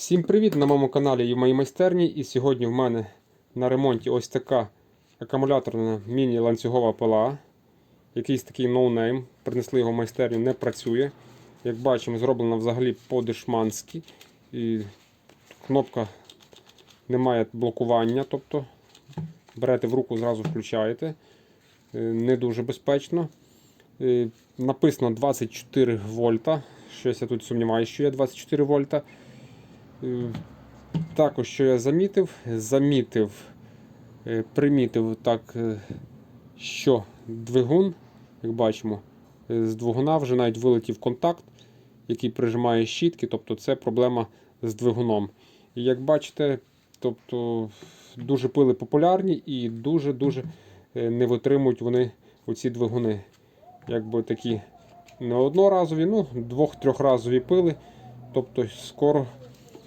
Всім привіт на моєму каналі і в моїй майстерні. І сьогодні в мене на ремонті ось така акумуляторна міні-ланцюгова пила. Якийсь такий ноунейм. Принесли його в майстерню, не працює. Як бачимо, зроблено взагалі по-дешманськи. І кнопка не має блокування. Тобто берете в руку, зразу включаєте. Е, Не дуже безпечно. Е, Написано 24 вольта. Щось я тут сумніваюся, що є 24 вольта. Е, Також, що я замітив, замітив, е, примітив так, е, що двигун, як бачимо, з двигуна вже навіть вилетів контакт, який прижимає щітки, тобто це проблема з двигуном. І як бачите, тобто дуже пили популярні і дуже-дуже не витримують вони оці двигуни. Якби такі не одноразові, ну, двох-трьохразові пили. Тобто скоро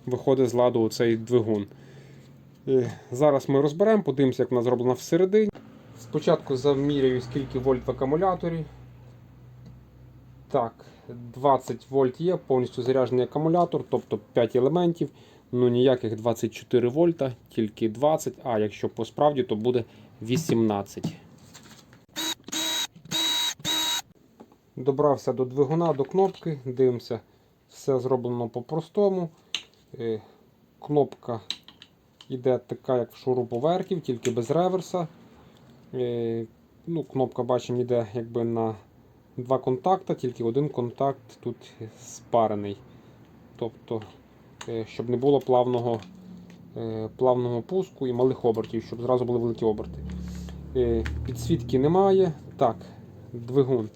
виходить з ладу цей двигун. Е, Зараз ми розберемо, подивимося, як вона зроблена всередині. Спочатку заміряю, скільки вольт в акумуляторі. Так, 20 вольт є, повністю заряджений акумулятор, тобто 5 елементів. Ну ніяких 24 вольта, тільки 20, а якщо по справді, то буде 18. Добрався до двигуна, до кнопки, дивимося, все зроблено по-простому. Е, Кнопка йде така, як в шуруповертів, тільки без реверса. Е, Ну, Кнопка бачимо йде якби на два контакти, тільки один контакт тут спарений. Тобто, е, щоб не було плавного, плавного пуску і малих обертів, щоб зразу були великі оберти. Підсвітки немає. Так, двигун.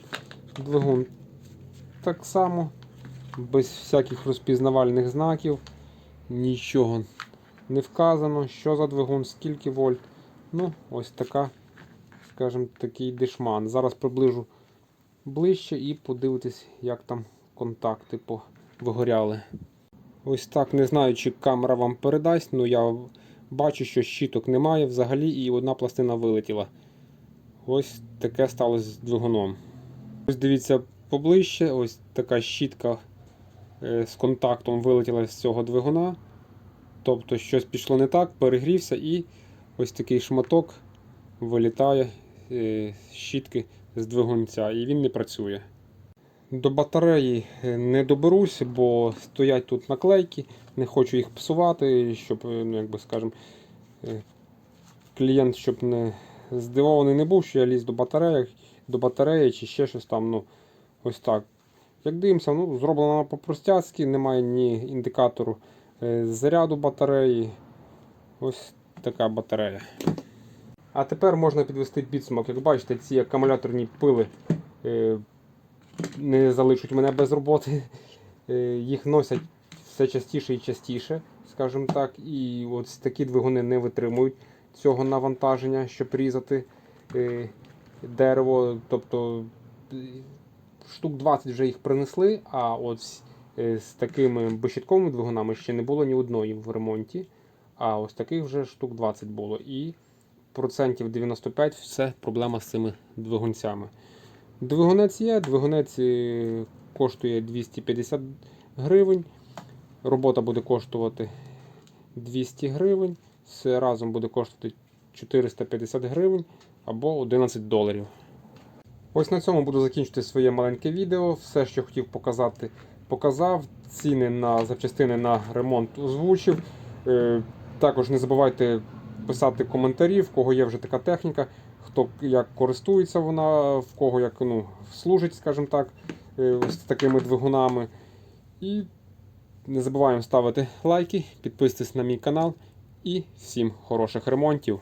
Двигун так само, без всяких розпізнавальних знаків, нічого не вказано, що за двигун, скільки вольт. Ну, ось така, скажімо, такий дешман. Зараз приближу ближче і подивитись, як там контакти вигоряли. Ось так, не знаю, чи камера вам передасть, але я бачу, що щиток немає взагалі і одна пластина вилетіла. Ось таке сталося з двигуном. Ось дивіться поближче, ось така щітка з контактом вилетіла з цього двигуна. Тобто щось пішло не так, перегрівся і ось такий шматок вилітає е, з щітки з двигунця і він не працює. До батареї е, не доберусь, бо стоять тут наклейки, не хочу їх псувати, щоб, е, ну, як скажем, е, клієнт щоб не здивований не був, що я ліз до батареї, до батареї чи ще щось там. ну Ось так. Як дивимося, ну, зроблено по-простяцьки, немає ні індикатору е, заряду батареї. Ось така батарея. А тепер можна підвести підсумок. Як бачите, ці акумуляторні пили е, не залишать мене без роботи. Е, їх носять все частіше і частіше, скажімо так. І ось такі двигуни не витримують цього навантаження, щоб різати дерево. Тобто штук 20 вже їх принесли, а от з, е, такими безщитковими двигунами ще не було ні одної в ремонті. А ось таких вже штук 20 було. І процентів 95 все проблема з цими двигунцями. Двигунець є, двигунець е, коштує 250 гривень. Робота буде коштувати 200 гривень. Все разом буде коштувати 450 гривень або 11 доларів. Ось на цьому буду закінчити своє маленьке відео. Все, що хотів показати, показав. Ціни на запчастини на ремонт озвучив. Е, Також не забувайте писати коментарі, в кого є вже така техніка, хто як користується вона, в кого як ну, служить, скажімо так, е, з такими двигунами. І не забуваємо ставити лайки, підписуйтесь на мій канал і всім хороших ремонтів.